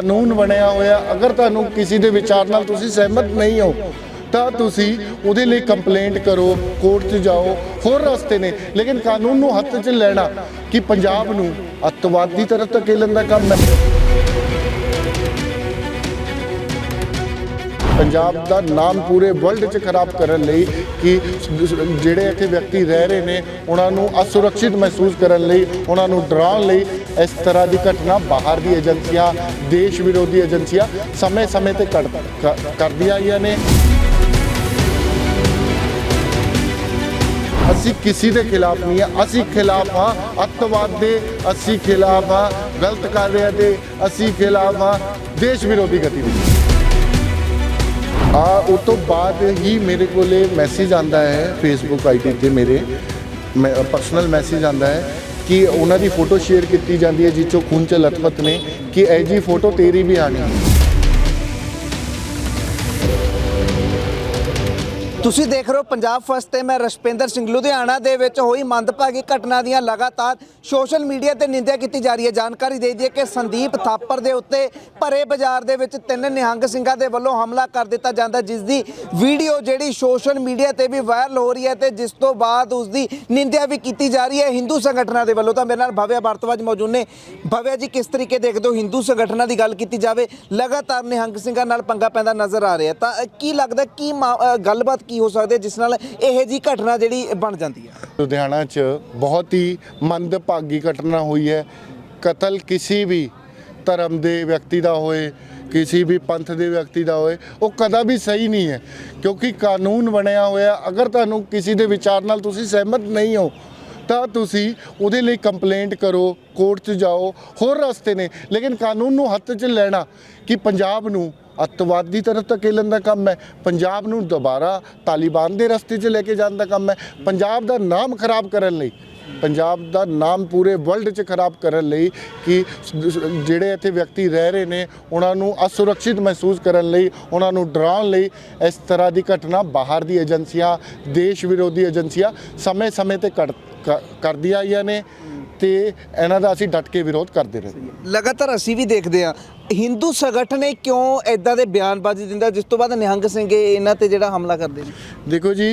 ਕਾਨੂੰਨ ਬਣਿਆ ਹੋਇਆ, ਅਗਰ ਤੁਹਾਨੂੰ ਕਿਸੇ ਦੇ ਵਿਚਾਰ ਨਾਲ ਤੁਸੀਂ ਸਹਿਮਤ ਨਹੀਂ ਹੋ, ਤਾਂ ਤੁਸੀਂ ਉਹਦੇ ਲਈ ਕੰਪਲੇਂਟ ਕਰੋ ਕੋਰਟ 'ਚ ਜਾਓ, ਹੋਰ ਰਸਤੇ ਨੇ। ਲੇਕਿਨ ਕਾਨੂੰਨ ਨੂੰ ਹੱਥ 'ਚ ਲੈਣਾ ਕਿ ਪੰਜਾਬ ਨੂੰ ਅੱਤਵਾਦੀ ਤਰਫ ਧਕੇਲਣ ਦਾ ਕੰਮ ਹੈ। ਪੰਜਾਬ ਦਾ ਨਾਮ ਪੂਰੇ ਵਰਲਡ 'ਚ ਖਰਾਬ ਕਰਨ ਲਈ ਕਿ ਜਿਹੜੇ ਇੱਥੇ ਵਿਅਕਤੀ ਰਹਿ ਰਹੇ ਨੇ, ਉਹਨਾਂ ਨੂੰ ਅਸੁਰੱਖਿਤ ਮਹਿਸੂਸ ਕਰਨ ਲਈ, ਉਹਨਾਂ ਨੂੰ ਡਰਾਉਣ ਲਈ ਇਸ ਤਰ੍ਹਾਂ ਦੀ ਘਟਨਾ ਬਾਹਰ ਦੀ ਏਜੰਸੀਆਂ, ਦੇਸ਼ ਵਿਰੋਧੀ ਏਜੰਸੀਆਂ ਸਮੇਂ-ਸਮੇਂ ਤੇ ਕਰ- ਕਰਦੀਆਂ ਆਈਆਂ ਨੇ। ਅਸੀਂ ਕਿਸੇ ਦੇ ਖਿਲਾਫ ਨਹੀਂ ਆ, ਅਸੀਂ ਖਿਲਾਫ ਆ ਅੱਤਵਾਦ ਦੇ ਅਸੀਂ ਖਿਲਾਫ ਆ ਗਲਤ ਕਰ ਦੇ ਅਸੀਂ ਖਿਲਾਫ ਆ ਦੇਸ਼ ਵਿਰੋਧੀ ਗਤੀਵਿਧੀ। ਆ ਉਹ ਤੋਂ ਬਾਅਦ ਹੀ ਮੇਰੇ ਕੋਲੇ ਮੈਸੇਜ ਆਂਦਾ ਹੈ ਫੇਸਬੁੱਕ ਆਈਡੀ ਤੇ ਮੇਰੇ ਪਰਸਨਲ ਮੈਸੇਜ ਆਂਦਾ ਹੈ ਕਿ ਉਹਨਾਂ ਦੀ ਫੋਟੋ ਸ਼ੇਅਰ ਕੀਤੀ ਜਾਂਦੀ ਹੈ, ਜਿਸ 'ਚੋਂ ਖੂਨ ਚ ਲਥਪਥ ਨੇ, ਕਿ ਇਹ ਜੀ ਫੋਟੋ ਤੇਰੀ ਵੀ ਆਣੀ ਤੁਸੀਂ ਦੇਖ ਰਹੇ ਹੋ ਪੰਜਾਬ ਫਸਟ ਤੇ ਮੈਂ ਰਸ਼ਪਿੰਦਰ ਸਿੰਘ, ਲੁਧਿਆਣਾ ਦੇ ਵਿੱਚ ਹੋਈ ਮੰਦਭਾਗੀ ਘਟਨਾ ਦੀਆਂ ਲਗਾਤਾਰ ਸੋਸ਼ਲ ਮੀਡੀਆ ਤੇ ਨਿੰਦਿਆ ਕੀਤੀ ਜਾ ਰਹੀ ਹੈ। ਜਾਣਕਾਰੀ ਦੇ ਦਈਏ ਕਿ ਸੰਦੀਪ ਥਾਪਰ ਦੇ ਉੱਤੇ ਭਰੇ ਬਾਜ਼ਾਰ ਦੇ ਵਿੱਚ ਤਿੰਨ ਨਿਹੰਗ ਸਿੰਘਾਂ ਦੇ ਵੱਲੋਂ ਹਮਲਾ ਕਰ ਦਿੱਤਾ ਜਾਂਦਾ ਜਿਸ ਦੀ ਵੀਡੀਓ ਜਿਹੜੀ ਸੋਸ਼ਲ ਮੀਡੀਆ ਤੇ ਵੀ ਵਾਇਰਲ ਹੋ ਰਹੀ ਹੈ ਤੇ ਜਿਸ ਤੋਂ ਬਾਅਦ ਉਸ ਦੀ ਨਿੰਦਿਆ ਵੀ ਕੀਤੀ ਜਾ ਰਹੀ ਹੈ। ਹਿੰਦੂ ਸੰਗਠਨਾਂ ਦੇ ਵੱਲੋਂ ਤਾਂ ਮੇਰੇ ਨਾਲ ਭਵਿਆ ਭਾਰਤਵਾਜ ਮੌਜੂਦ ਨੇ। ਭਵਿਆ ਜੀ, ਕਿਸ ਤਰੀਕੇ ਦੇਖਦੇ ਹੋ ਹਿੰਦੂ ਸੰਗਠਨਾਂ ਦੀ ਗੱਲ ਕੀਤੀ ਜਾਵੇ? ਲਗਾਤਾਰ ਨਿਹੰਗ ਸਿੰਘਾਂ ਨਾਲ ਪੰਗਾ ਪੈਂਦਾ ਨਜ਼ਰ ਆ ਰਿਹਾ ਤਾਂ ਕੀ ਲੱਗਦਾ ਕੀ ਮਾ- ਗੱਲਬਾਤ ਕੀ ਹੋ ਸਕਦੇ ਜਿਸ ਨਾਲ ਇਹ ਜੀ ਘਟਨਾ ਜਿਹੜੀ ਬਣ ਜਾਂਦੀ ਹੈ? ਲੁਧਿਆਣਾ 'ਚ ਬਹੁਤ ਹੀ ਮੰਦਭਾਗੀ ਘਟਨਾ ਹੋਈ ਹੈ। ਕਤਲ ਕਿਸੇ ਵੀ ਧਰਮ ਦੇ ਵਿਅਕਤੀ ਦਾ ਹੋਏ, ਕਿਸੇ ਵੀ ਪੰਥ ਦੇ ਵਿਅਕਤੀ ਦਾ ਹੋਏ, ਉਹ ਕਦਾ ਵੀ ਸਹੀ ਨਹੀਂ ਹੈ। ਕਿਉਂਕਿ ਕਾਨੂੰਨ ਬਣਿਆ ਹੋਇਆ ਅਗਰ ਤੁਹਾਨੂੰ ਕਿਸੇ ਦੇ ਵਿਚਾਰ ਨਾਲ ਤੁਸੀਂ ਸਹਿਮਤ ਨਹੀਂ ਹੋ, ਤਾਂ ਤੁਸੀਂ ਉਹਦੇ ਲਈ ਕੰਪਲੇਂਟ ਕਰੋ, ਕੋਰਟ 'ਚ ਜਾਓ, ਹੋਰ ਰਸਤੇ ਨੇ। ਲੇਕਿਨ ਕਾਨੂੰਨ ਨੂੰ ਹੱਥ 'ਚ ਲੈਣਾ ਕਿ ਪੰਜਾਬ ਨੂੰ ਅੱਤਵਾਦੀ ਦੀ ਤਰਫ ਧਕੇਲਣ ਦਾ ਕੰਮ ਹੈ, ਪੰਜਾਬ ਨੂੰ ਦੁਬਾਰਾ ਤਾਲਿਬਾਨ ਦੇ ਰਸਤੇ 'ਚ ਲੈ ਕੇ ਜਾਣ ਦਾ ਕੰਮ ਹੈ, ਪੰਜਾਬ ਦਾ ਨਾਮ ਖਰਾਬ ਕਰਨ ਲਈ ਪੰਜਾਬ ਦਾ ਨਾਮ ਪੂਰੇ ਵਰਲਡ 'ਚ ਖਰਾਬ ਕਰਨ ਲਈ ਕਿ ਜਿਹੜੇ ਇੱਥੇ ਵਿਅਕਤੀ ਰਹਿ ਰਹੇ ਨੇ ਉਹਨਾਂ ਨੂੰ ਅਸੁਰੱਖਿਤ ਮਹਿਸੂਸ ਕਰਨ ਲਈ ਉਹਨਾਂ ਨੂੰ ਡਰਾਉਣ ਲਈ ਇਸ ਤਰ੍ਹਾਂ ਦੀ ਘਟਨਾ ਬਾਹਰ ਦੀ ਏਜੰਸੀਆਂ ਦੇਸ਼ ਵਿਰੋਧੀ ਏਜੰਸੀਆਂ ਸਮੇਂ-ਸਮੇਂ ਤੇ ਕਰ- ਕਰ- ਕਰਦੀਆਂ ਆਈਆਂ ਨੇ ਤੇ ਇਹਨਾਂ ਦਾ ਅਸੀਂ ਡਟ ਕੇ ਵਿਰੋਧ ਕਰਦੇ ਰਹੇ। ਲਗਾਤਾਰ ਅਸੀਂ ਵੀ ਦੇਖਦੇ ਹਾਂ ਹਿੰਦੂ ਸੰਗਠਨ ਇਹ ਕਿਉਂ ਐਦਾਂ ਦੇ ਬਿਆਨਬਾਜ਼ੀ ਦਿੰਦਾ ਜਿਸ ਤੋਂ ਬਾਅਦ ਨਿਹੰਗ ਸਿੰਘ ਇਹ ਇਹਨਾਂ ਤੇ ਜਿਹੜਾ ਹਮਲਾ ਕਰਦੇ ਨੇ? ਦੇਖੋ ਜੀ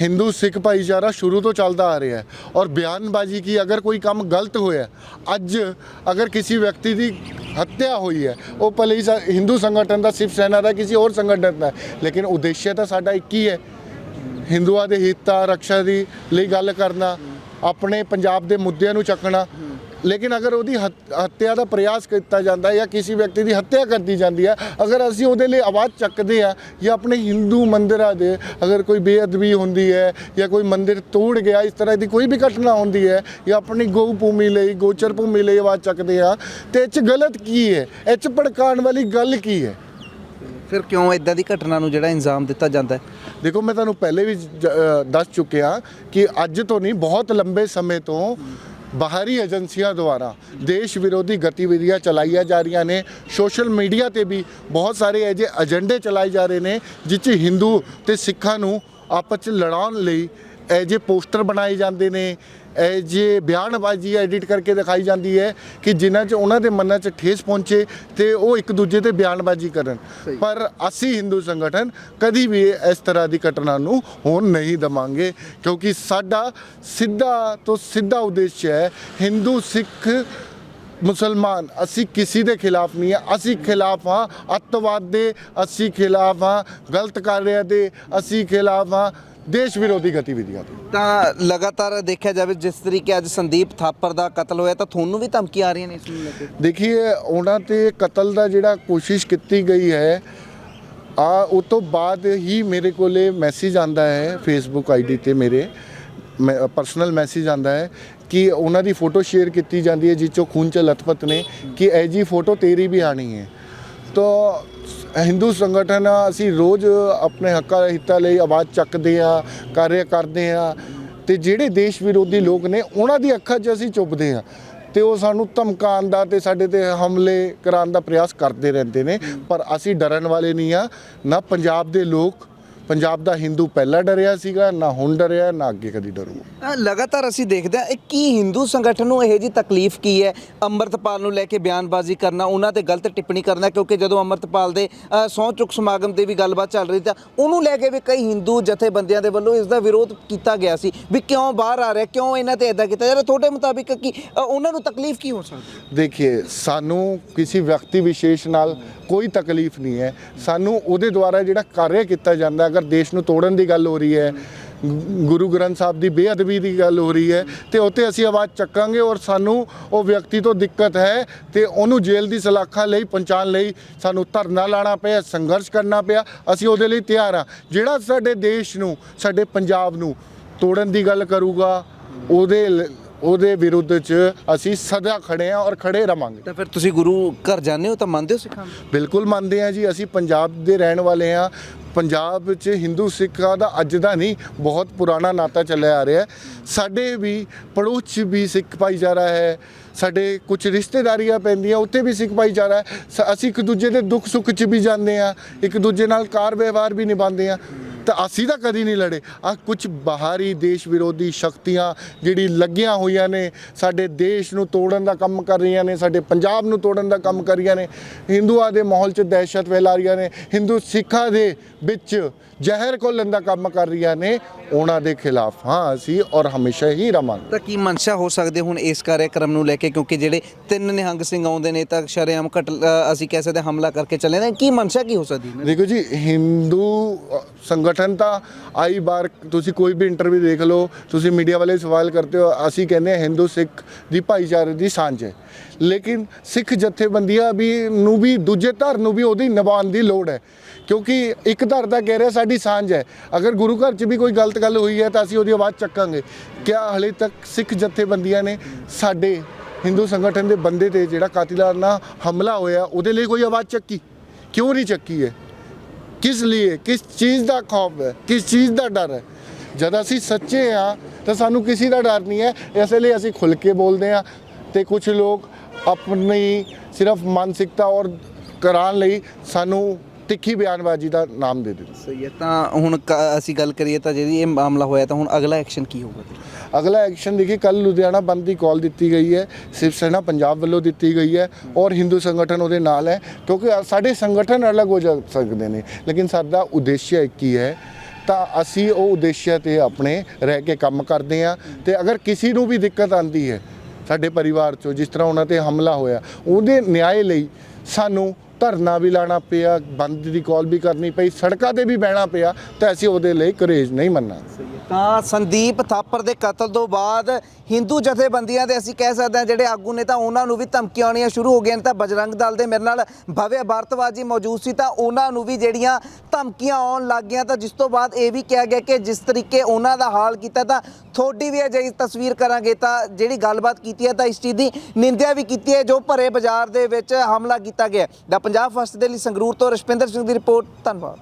ਹਿੰਦੂ ਸਿੱਖ ਭਾਈਚਾਰਾ ਸ਼ੁਰੂ ਤੋਂ ਚੱਲਦਾ ਆ ਰਿਹਾ ਹੈ। ਔਰ ਬਿਆਨਬਾਜ਼ੀ ਕੀ, ਅਗਰ ਕੋਈ ਕੰਮ ਗਲਤ ਹੋਇਆ, ਅੱਜ ਅਗਰ ਕਿਸੇ ਵਿਅਕਤੀ ਦੀ ਹੱਤਿਆ ਹੋਈ ਹੈ, ਉਹ ਭਲੇ ਹੀ ਹਿੰਦੂ ਸੰਗਠਨ ਦਾ ਸਿਵ ਸੈਨਾ ਦਾ, ਕਿਸੇ ਹੋਰ ਸੰਗਠਨ ਦਾ ਲੇਕਿਨ ਉਦੇਸ਼ ਤਾਂ ਸਾਡਾ ਇੱਕ ਹੀ ਹੈ, ਹਿੰਦੂਆਂ ਦੇ ਹਿੱਤਾਂ ਰੱਖਿਆ ਦੀ ਲਈ ਗੱਲ ਕਰਨਾ, ਆਪਣੇ ਪੰਜਾਬ ਦੇ ਮੁੱਦਿਆਂ ਨੂੰ ਚੱਕਣਾ ਲੇਕਿਨ ਅਗਰ ਉਹਦੀ ਹੱਤ- ਹੱਤਿਆ ਦਾ ਪ੍ਰਯਾਸ ਕੀਤਾ ਜਾਂਦਾ ਜਾਂ ਕਿਸੇ ਵਿਅਕਤੀ ਦੀ ਹੱਤਿਆ ਕਰਦੀ ਜਾਂਦੀ ਹੈ ਅਗਰ ਅਸੀਂ ਉਹਦੇ ਲਈ ਆਵਾਜ਼ ਚੱਕਦੇ ਆ ਜਾਂ ਆਪਣੇ ਹਿੰਦੂ ਮੰਦਿਰਾਂ ਦੇ ਅਗਰ ਕੋਈ ਬੇਅਦਬੀ ਹੁੰਦੀ ਹੈ ਜਾਂ ਕੋਈ ਮੰਦਿਰ ਤੋੜ ਗਿਆ ਇਸ ਤਰ੍ਹਾਂ ਦੀ ਕੋਈ ਵੀ ਘਟਨਾ ਹੁੰਦੀ ਹੈ ਜਾਂ ਆਪਣੀ ਗਊ ਭੂਮੀ ਲਈ ਗੋਚਰ ਭੂਮੀ ਲਈ ਆਵਾਜ਼ ਚੱਕਦੇ ਆ ਤੇ ਇਹ 'ਚ ਗਲਤ ਕੀ ਹੈ? ਇਹ 'ਚ ਭੜਕਾਉਣ ਵਾਲੀ ਗੱਲ ਕੀ ਹੈ? ਫਿਰ ਕਿਉਂ ਐਦਾਂ ਦੀ ਘਟਨਾ ਨੂੰ ਜਿਹੜਾ ਇੰਜ਼ਾਮ ਦਿੱਤਾ ਜਾਂਦਾ ਹੈ? ਦੇਖੋ ਮੈਂ ਤੁਹਾਨੂੰ ਪਹਿਲੇ ਵੀ ਦੱਸ ਚੁੱਕਿਆ ਕਿ ਅੱਜ ਤੋਂ ਨਹੀਂ ਬਹੁਤ ਲੰਬੇ ਸਮੇਂ ਤੋਂ ਬਾਹਰੀ ਏਜੰਸੀਆਂ ਦੁਆਰਾ ਦੇਸ਼ ਵਿਰੋਧੀ ਗਤੀਵਿਧੀਆਂ ਚਲਾਈਆਂ ਜਾ ਰਹੀਆਂ ਨੇ। ਸੋਸ਼ਲ ਮੀਡੀਆ ਤੇ ਵੀ ਬਹੁਤ ਸਾਰੇ ਅਜੇ ਏਜੰਡੇ ਚਲਾਏ ਜਾ ਰਹੇ ਨੇ ਜਿਸ 'ਚ ਹਿੰਦੂ ਤੇ ਸਿੱਖਾਂ ਨੂੰ ਆਪਸ 'ਚ ਲੜਾਉਣ ਲਈ ਇਹ ਜੇ ਪੋਸਟਰ ਬਣਾਏ ਜਾਂਦੇ ਨੇ ਇਹ ਜੇ ਬਿਆਨਬਾਜ਼ੀ ਐਡਿਟ ਕਰਕੇ ਦਿਖਾਈ ਜਾਂਦੀ ਹੈ ਕਿ ਜਿਨ੍ਹਾਂ 'ਚ ਉਹਨਾਂ ਦੇ ਮਨਾਂ 'ਚ ਠੇਸ ਪਹੁੰਚੇ ਤੇ ਉਹ ਇੱਕ ਦੂਜੇ ਤੇ ਬਿਆਨਬਾਜ਼ੀ ਕਰਨ। ਪਰ ਅਸੀਂ ਹਿੰਦੂ ਸੰਗਠਨ ਕਦੀ ਵੀ ਇਸ ਤਰ੍ਹਾਂ ਦੀ ਘਟਨਾ ਨੂੰ ਹੋਣ ਨਹੀਂ ਦਵਾਂਗੇ ਕਿਉਂਕਿ ਸਾਡਾ ਸਿੱਧਾ ਤੋਂ ਸਿੱਧਾ ਉਦੇਸ਼ ਹੈ ਹਿੰਦੂ ਸਿੱਖ ਮੁਸਲਮਾਨ ਅਸੀਂ ਕਿਸੇ ਦੇ ਖਿਲਾਫ ਨਹੀਂ ਆ ਅਸੀਂ ਖਿਲਾਫ ਆ ਅੱਤਵਾਦ ਦੇ ਅਸੀਂ ਖਿਲਾਫ ਆ ਗਲਤ ਕਰ ਰਿਹਾ ਤੇ ਅਸੀਂ ਖਿਲਾਫ ਆ ਦੇਸ਼ ਵਿਰੋਧੀ ਗਤੀਵਿਧੀਆਂ ਦੇ ਤਾਂ ਲਗਾਤਾਰ ਦੇਖਿਆ ਜਾਵੇ ਜਿਸ ਤਰੀਕੇ ਅੱਜ ਸੰਦੀਪ ਥਾਪਰ ਦਾ ਕਤਲ ਹੋਇਆ ਤਾਂ ਤੁਹਾਨੂੰ ਵੀ ਧਮਕੀਆਂ ਆ ਰਹੀਆਂ ਨੇ ਇਸ ਨੂੰ ਲੈ ਕੇ? ਦੇਖੀਏ ਉਹਨਾਂ ਤੇ ਕਤਲ ਦਾ ਜਿਹੜਾ ਕੋਸ਼ਿਸ਼ ਕੀਤੀ ਗਈ ਹੈ ਆ ਉਹ ਤੋਂ ਬਾਅਦ ਹੀ ਮੇਰੇ ਕੋਲੇ ਮੈਸੇਜ ਆਂਦਾ ਹੈ ਫੇਸਬੁੱਕ ਆਈਡੀ ਤੇ ਮੇਰੇ ਪਰਸਨਲ ਮੈਸੇਜ ਆਂਦਾ ਹੈ ਕਿ ਉਹਨਾਂ ਦੀ ਫੋਟੋ ਸ਼ੇਅਰ ਕੀਤੀ ਜਾਂਦੀ ਹੈ ਜਿਸ 'ਚੋਂ ਖੂਨ ਚ ਲਥਪਥ ਨੇ ਕਿ ਇਹ ਜੀ ਫੋਟੋ ਤੇਰੀ ਵੀ ਆਣੀ ਹੈ। ਤੋ ਹਿੰਦੂ ਸੰਗਠਨ ਆ, ਅਸੀਂ ਰੋਜ਼ ਆਪਣੇ ਹੱਕਾਂ ਹਿੱਤਾਂ ਲਈ ਆਵਾਜ਼ ਚੱਕਦੇ ਆ ਕਾਰਜ ਕਰਦੇ ਆ ਤੇ ਜਿਹੜੇ ਦੇਸ਼ ਵਿਰੋਧੀ ਲੋਕ ਨੇ ਉਹਨਾਂ ਦੀ ਅੱਖਾਂ 'ਚ ਅਸੀਂ ਚੁੱਪਦੇ ਆ ਤੇ ਉਹ ਸਾਨੂੰ ਧਮਕਾਉਣ ਦਾ ਤੇ ਸਾਡੇ ਤੇ ਹਮਲੇ ਕਰਾਉਣ ਦਾ ਪ੍ਰਯਾਸ ਕਰਦੇ ਰਹਿੰਦੇ ਨੇ ਪਰ ਅਸੀਂ ਡਰਨ ਵਾਲੇ ਨਹੀਂ ਆ ਨਾ ਪੰਜਾਬ ਦੇ ਲੋਕ ਪੰਜਾਬ ਦਾ ਹਿੰਦੂ ਪਹਿਲਾਂ ਡਰਿਆ ਸੀਗਾ ਨਾ ਹੁਣ ਡਰਿਆ ਨਾ ਅੱਗੇ ਕਦੀ ਡਰੂਗਾ। ਲਗਾਤਾਰ ਅਸੀਂ ਦੇਖਦੇ ਹਾਂ ਇਹ ਕੀ ਹਿੰਦੂ ਸੰਗਠਨ ਨੂੰ ਇਹ ਜੀ ਤਕਲੀਫ ਕੀ ਹੈ? ਅੰਮ੍ਰਿਤਪਾਲ ਨੂੰ ਲੈ ਕੇ ਬਿਆਨਬਾਜ਼ੀ ਕਰਨਾ ਉਹਨਾਂ ਤੇ ਗਲਤ ਟਿੱਪਣੀ ਕਰਨਾ ਕਿਉਂਕਿ ਜਦੋਂ ਅੰਮ੍ਰਿਤਪਾਲ ਦੇ ਸਹੁੰ ਚੁੱਕ ਸਮਾਗਮ ਤੇ ਵੀ ਗੱਲਬਾਤ ਚੱਲ ਰਹੀ ਤਾਂ ਉਹਨੂੰ ਲੈ ਕੇ ਵੀ ਕਈ ਹਿੰਦੂ ਜਥੇਬੰਦੀਆਂ ਦੇ ਵੱਲੋਂ ਇਸ ਦਾ ਵਿਰੋਧ ਕੀਤਾ ਗਿਆ ਸੀ ਵੀ ਕਿਉਂ ਬਾਹਰ ਆ ਰਿਹਾ ਕਿਉਂ ਇਹਨਾਂ ਤੇ ਇਦਾਂ ਕੀਤਾ ਜਾ ਰਿਹਾ? ਤੁਹਾਡੇ ਮੁਤਾਬਿਕ ਕੀ ਉਹਨਾਂ ਨੂੰ ਤਕਲੀਫ ਕੀ ਹੋ ਸਕਦੀ ਹੈ? ਦੇਖिए ਸਾਨੂੰ ਕਿਸੇ ਵਿਅਕਤੀ ਵਿਸ਼ੇਸ਼ ਨਾਲ ਕੋਈ ਤਕਲੀਫ ਨਹੀਂ ਹੈ। ਸਾਨੂੰ ਉਹਦੇ ਦੁਆਰਾ ਜਿਹੜਾ ਕਾਰਜ ਕੀਤਾ ਜਾਂਦਾ ਅਗਰ ਦੇਸ਼ ਨੂੰ ਤੋੜਨ ਦੀ ਗੱਲ ਹੋ ਰਹੀ ਹੈ ਗੁਰੂ ਗ੍ਰੰਥ ਸਾਹਿਬ ਦੀ ਬੇਅਦਬੀ ਦੀ ਗੱਲ ਹੋ ਰਹੀ ਹੈ ਤੇ ਉੱਤੇ ਅਸੀਂ ਆਵਾਜ਼ ਚੱਕਾਂਗੇ ਔਰ ਸਾਨੂੰ ਉਹ ਵਿਅਕਤੀ ਤੋਂ ਦਿੱਕਤ ਹੈ ਤੇ ਉਹਨੂੰ ਜੇਲ੍ਹ ਦੀ ਸਲਾਖਾਂ ਲਈ ਪਹੁੰਚਾਉਣ ਲਈ ਸਾਨੂੰ ਧਰਨਾ ਲਾਣਾ ਪਿਆ ਸੰਘਰਸ਼ ਕਰਨਾ ਪਿਆ ਅਸੀਂ ਉਹਦੇ ਲਈ ਤਿਆਰ ਹਾਂ। ਜਿਹੜਾ ਸਾਡੇ ਦੇਸ਼ ਨੂੰ ਸਾਡੇ ਪੰਜਾਬ ਨੂੰ ਤੋੜਨ ਦੀ ਗੱਲ ਕਰੂਗਾ ਉਹਦੇ ਉਹਦੇ ਵਿਰੁੱਧ ਚ ਅਸੀਂ ਸਦਾ ਖੜੇ ਹਾਂ ਔਰ ਖੜੇ ਰਵਾਂਗੇ। ਤਾਂ ਫਿਰ ਤੁਸੀਂ ਗੁਰੂ ਘਰ ਜਾਂਦੇ ਹੋ ਤਾਂ ਮੰਨਦੇ ਹੋ ਸਿੱਖਾਂ ਬਿਲਕੁਲ ਮੰਨਦੇ ਹਾਂ ਜੀ ਅਸੀਂ ਪੰਜਾਬ ਦੇ ਰਹਿਣ ਵਾਲੇ ਹਾਂ। ਪੰਜਾਬ ਵਿੱਚ ਹਿੰਦੂ ਸਿੱਖਾਂ ਦਾ ਅੱਜ ਦਾ ਨਹੀਂ, ਬਹੁਤ ਪੁਰਾਣਾ ਨਾਤਾ ਚੱਲਿਆ ਆ ਰਿਹਾ ਸਾਡੇ ਵੀ ਪੜੋਸ 'ਚ ਵੀ ਸਿੱਖ ਭਾਈਚਾਰਾ ਹੈ, ਸਾਡੇ ਕੁਝ ਰਿਸ਼ਤੇਦਾਰੀਆਂ ਪੈਂਦੀਆਂ, ਉੱਥੇ ਵੀ ਸਿੱਖ ਭਾਈਚਾਰਾ ਹੈ। ਸ- ਅਸੀਂ ਇੱਕ ਦੂਜੇ ਦੇ ਦੁੱਖ ਸੁੱਖ 'ਚ ਵੀ ਜਾਂਦੇ ਹਾਂ, ਇੱਕ ਦੂਜੇ ਨਾਲ ਕਾਰ ਵਿਵਹਾਰ ਵੀ ਨਿਭਾਉਂਦੇ ਹਾਂ। ਤਾਂ ਅਸੀਂ ਤਾਂ ਕਦੀ ਨਹੀਂ ਲੜੇ। ਆ ਕੁਝ ਬਾਹਰੀ ਦੇਸ਼ ਵਿਰੋਧੀ ਸ਼ਕਤੀਆਂ ਜਿਹੜੀ ਲੱਗੀਆਂ ਹੋਈਆਂ ਨੇ, ਸਾਡੇ ਦੇਸ਼ ਨੂੰ ਤੋੜਨ ਦਾ ਕੰਮ ਕਰ ਰਹੀਆਂ ਨੇ, ਸਾਡੇ ਪੰਜਾਬ ਨੂੰ ਤੋੜਨ ਦਾ ਕੰਮ ਕਰ ਰਹੀਆਂ ਨੇ। ਹਿੰਦੂਆਂ ਦੇ ਮਾਹੌਲ 'ਚ ਦਹਿਸ਼ਤ ਫੈਲਾ ਰਹੀਆਂ ਨੇ। ਹਿੰਦੂ ਸਿੱਖਾਂ ਦੇ ਵਿੱਚ ਜ਼ਹਿਰ ਘੋਲਣ ਦਾ ਕੰਮ ਕਰ ਰਹੀਆਂ ਨੇ ਉਹਨਾਂ ਦੇ ਖਿਲਾਫ। ਹਾਂ ਅਸੀਂ ਔਰ ਹਮੇਸ਼ਾ ਹੀ ਰਵਾਂਗੇ। ਤਾਂ ਕੀ ਮਨਸ਼ਾ ਹੋ ਸਕਦੇ ਹੁਣ ਇਸ ਕਾਰਜਕ੍ਰਮ ਨੂੰ ਲੈ ਕੇ? ਕਿਉਂਕਿ ਜਿਹੜੇ ਤਿੰਨ ਨਿਹੰਗ ਸਿੰਘ ਆਉਂਦੇ ਨੇ ਤਾਂ ਸ਼ਰੇਆਮ ਘਟ ਅ, ਅਸੀਂ ਕਹਿ ਸਕਦੇ ਹਮਲਾ ਕਰਕੇ ਚੱਲੇ ਨੇ। ਕੀ ਮਨਸ਼ਾ ਕੀ ਹੋ ਸਕਦੀ ਹੈ? ਦੇਖੋ ਜੀ ਹਿੰਦੂ ਸੰਗਠਨ ਤਾਂ ਆਈ ਬਾਰ ਤੁਸੀਂ ਕੋਈ ਵੀ ਇੰਟਰਵਿਊ ਦੇਖ ਲਓ ਤੁਸੀਂ ਮੀਡੀਆ ਵਾਲੇ ਸਵਾਲ ਕਰਦੇ ਹੋ ਅਸੀਂ ਕਹਿੰਦੇ ਹਾਂ ਹਿੰਦੂ ਸਿੱਖ ਦੀ ਭਾਈਚਾਰੇ ਦੀ ਸਾਂਝ ਹੈ। ਲੇਕਿਨ ਸਿੱਖ ਜਥੇਬੰਦੀਆਂ ਵੀ ਨੂੰ ਵੀ ਦੂਜੇ ਧਰ ਨੂੰ ਵੀ ਉਹਦੀ ਨਿਭਾਉਣ ਦੀ ਲੋੜ ਹੈ। ਕਿਉਂਕਿ ਇੱਕ ਧਰ ਦਾ ਕਹਿ ਰਿਹਾ ਸਾਡੀ ਸਾਂਝ ਹੈ। ਅਗਰ ਗੁਰੂ ਘਰ 'ਚ ਵੀ ਕੋਈ ਗਲਤ ਗੱਲ ਹੋਈ ਹੈ ਤਾਂ ਅਸੀਂ ਉਹਦੀ ਆਵਾਜ਼ ਚੱਕਾਂਗੇ। ਕਿਆ ਹਲੇ ਤੱਕ ਸਿੱਖ ਜਥੇਬੰਦੀਆਂ ਨੇ ਸਾਡੇ ਹਿੰਦੂ ਸੰਗਠਨ ਦੇ ਬੰਦੇ ਤੇ ਜਿਹੜਾ ਕਾਤਿਲਾਨਾ ਹਮਲਾ ਹੋਇਆ, ਉਹਦੇ ਲਈ ਕੋਈ ਆਵਾਜ਼ ਚੱਕੀ? ਕਿਉਂ ਨਹੀਂ ਚੱਕੀ ਹੈ ਕਿਸ ਲਈ ਕਿਸ ਚੀਜ਼ ਦਾ ਖੌਫ ਹੈ? ਕਿਸ ਚੀਜ਼ ਦਾ ਡਰ ਹੈ? ਜਦ ਅਸੀਂ ਸੱਚੇ ਹਾਂ, ਤਾਂ ਸਾਨੂੰ ਕਿਸੇ ਦਾ ਡਰ ਨਹੀਂ ਹੈ। ਇਸ ਲਈ ਅਸੀਂ ਖੁੱਲ ਕੇ ਬੋਲਦੇ ਹਾਂ ਤੇ ਕੁਝ ਲੋਕ ਆਪਣੀ ਸਿਰਫ ਮਾਨਸਿਕਤਾ ਔਰ ਕਰਾਉਣ ਲਈ ਸਾਨੂੰ ਤਿੱਖੀ ਬਿਆਨਬਾਜ਼ੀ ਦਾ ਨਾਮ ਦੇ ਦਿੰਦੇ। ਸਹੀ ਹੈ ਤਾਂ ਹੁਣ ਕ- ਅਸੀਂ ਗੱਲ ਕਰੀਏ ਤਾਂ ਜਿਹੜੀ ਇਹ ਮਾਮਲਾ ਹੋਇਆ ਤਾਂ ਹੁਣ ਅਗਲਾ ਐਕਸ਼ਨ ਕੀ ਹੋਊਗਾ? ਅਗਲਾ ਐਕਸ਼ਨ ਦੇਖੀ ਕੱਲ ਲੁਧਿਆਣਾ ਬੰਦ ਦੀ ਕਾਲ ਦਿੱਤੀ ਗਈ ਹੈ ਸਿਵ ਸੈਨਾ ਪੰਜਾਬ ਵੱਲੋਂ ਦਿੱਤੀ ਗਈ ਹੈ ਔਰ ਹਿੰਦੂ ਸੰਗਠਨ ਉਹਦੇ ਨਾਲ ਹੈ ਕਿਉਂਕਿ ਸਾਡੇ ਸੰਗਠਨ ਅਲੱਗ ਹੋ ਜਾ ਸਕਦੇ ਨੇ ਲੇਕਿਨ ਸਾਡਾ ਉਦੇਸ਼ ਇੱਕ ਹੀ ਹੈ ਤਾਂ ਅਸੀਂ ਉਹ ਉਦੇਸ਼ ਤੇ ਆਪਣੇ ਰਹਿ ਕੇ ਕੰਮ ਕਰਦੇ ਹਾਂ ਤੇ ਅਗਰ ਕਿਸੇ ਨੂੰ ਵੀ ਦਿੱਕਤ ਆਂਦੀ ਹੈ ਸਾਡੇ ਪਰਿਵਾਰ ਚੋਂ ਜਿਸ ਤਰ੍ਹਾਂ ਉਹਨਾਂ ਤੇ ਹਮਲਾ ਹੋਇਆ ਉਹਦੇ ਨਿਆਂ ਲਈ ਸਾਨੂੰ ਧਰਨਾ ਵੀ ਲਾਣਾ ਪਿਆ, ਬੰਦ ਦੀ ਕਾਲ ਵੀ ਕਰਨੀ ਪਈ, ਸੜਕਾਂ ਤੇ ਵੀ ਬਹਿਣਾ ਪਿਆ, ਤਾਂ ਅਸੀਂ ਉਹਦੇ ਲਈ ਕਰੇਜ ਨਹੀਂ ਮੰਨਾਂਗੇ। ਤਾਂ ਸੰਦੀਪ ਥਾਪਰ ਦੇ ਕਤਲ ਤੋਂ ਬਾਅਦ ਹਿੰਦੂ ਜਥੇਬੰਦੀਆਂ ਦੇ ਅਸੀਂ ਕਹਿ ਸਕਦੇ ਹਾਂ ਜਿਹੜੇ ਆਗੂ ਨੇ ਤਾਂ ਉਹਨਾਂ ਨੂੰ ਵੀ ਧਮਕੀਆਂ ਆਉਣੀਆਂ ਸ਼ੁਰੂ ਹੋ ਗਈਆਂ ਨੇ। ਤਾਂ ਬਜਰੰਗ ਦਲ ਦੇ ਮੇਰੇ ਨਾਲ ਭਵਿਆ ਭਾਰਤਵਾਜੀ ਮੌਜੂਦ ਸੀ ਤਾਂ ਉਹਨਾਂ ਨੂੰ ਵੀ ਜਿਹੜੀਆਂ ਧਮਕੀਆਂ ਆਉਣ ਲੱਗ ਗਈਆਂ ਤਾਂ ਜਿਸ ਤੋਂ ਬਾਅਦ ਇਹ ਵੀ ਕਿਹਾ ਗਿਆ ਕਿ ਜਿਸ ਤਰੀਕੇ ਉਹਨਾਂ ਦਾ ਹਾਲ ਕੀਤਾ ਤਾਂ ਤੁਹਾਡੀ ਵੀ ਅਜਿਹੀ ਤਸਵੀਰ ਕਰਾਂਗੇ ਤਾਂ ਜਿਹੜੀ ਗੱਲਬਾਤ ਕੀਤੀ ਹੈ ਤਾਂ ਇਸ ਚੀਜ਼ ਦੀ ਨਿੰਦਿਆ ਵੀ ਕੀਤੀ ਹੈ ਜੋ ਭਰੇ ਬਾਜ਼ਾਰ ਦੇ ਵਿੱਚ ਹਮਲਾ ਕੀਤਾ ਗਿਆ ਦਾ ਪੰਜਾਬ ਫਸਟ ਦੇ ਲਈ ਸੰਗਰੂਰ ਤੋਂ ਰਸ਼ਪਿੰਦਰ ਸਿੰਘ ਦੀ ਰਿਪੋਰਟ ਧੰਨਵਾਦ।